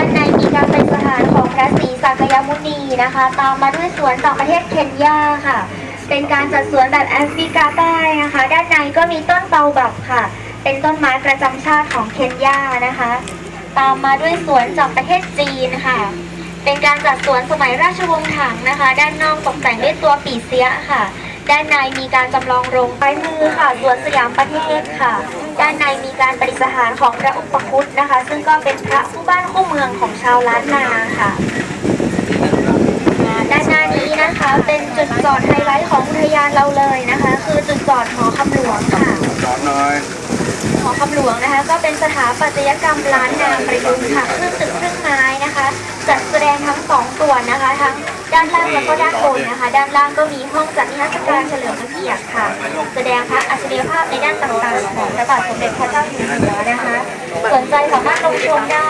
ด้านในมีการเป็นสถานของพระศรีสักยมุนีนะคะ ตามมาด้วยสวนจากประเทศเคนยาค่ะ เป็นการจัดสวนแบบแอฟริกาใต้นะคะ ด้านในก็มีต้นเบาบับค่ะ เป็นต้นไม้ประจำชาติของเคนยานะคะ ตามมาด้วยสวนจากประเทศจีนค่ะ เป็นการจัดสวนสมัยราชวงศ์ถังนะคะ ด้านนอกตกแต่งด้วยตัวปีเสียค่ะ ด้านในมีการจำลองโรงป้ายมือค่ะสวนสยามประเทศค่ะ ด้านในมีการประดิษฐานของพระอุปคุตนะคะ ซึ่งก็เป็นพระคู่บ้านคู่เมืองของชาวล้านนาค่ะด้านหน้านี้นะคะเป็นจุดจอดไฮไลท์ของอุทยานเราเลยนะคะ คือจุดจอดหอคำหลวงค่ะจอดหน่อยหอคำหลวงนะคะ ก็เป็นสถาปัตยกรรมล้านนาประยุกต์ค่ะครึ่งตึกครึ่งไม้นะคะ จัดแสดงทั้งสองส่วนนะคะ ทั้งด้านล่างแล้วก็ด้านบนนะคะ ด้านล่างก็มีห้องจัดนิทรรศการเฉลิมพระเกียรติค่ะ แสดงพระอัจฉริยภาพในด้านต่างๆของพระบาทสมเด็จพระเจ้าอยู่หัวนะคะ สนใจสามารถลงชมได้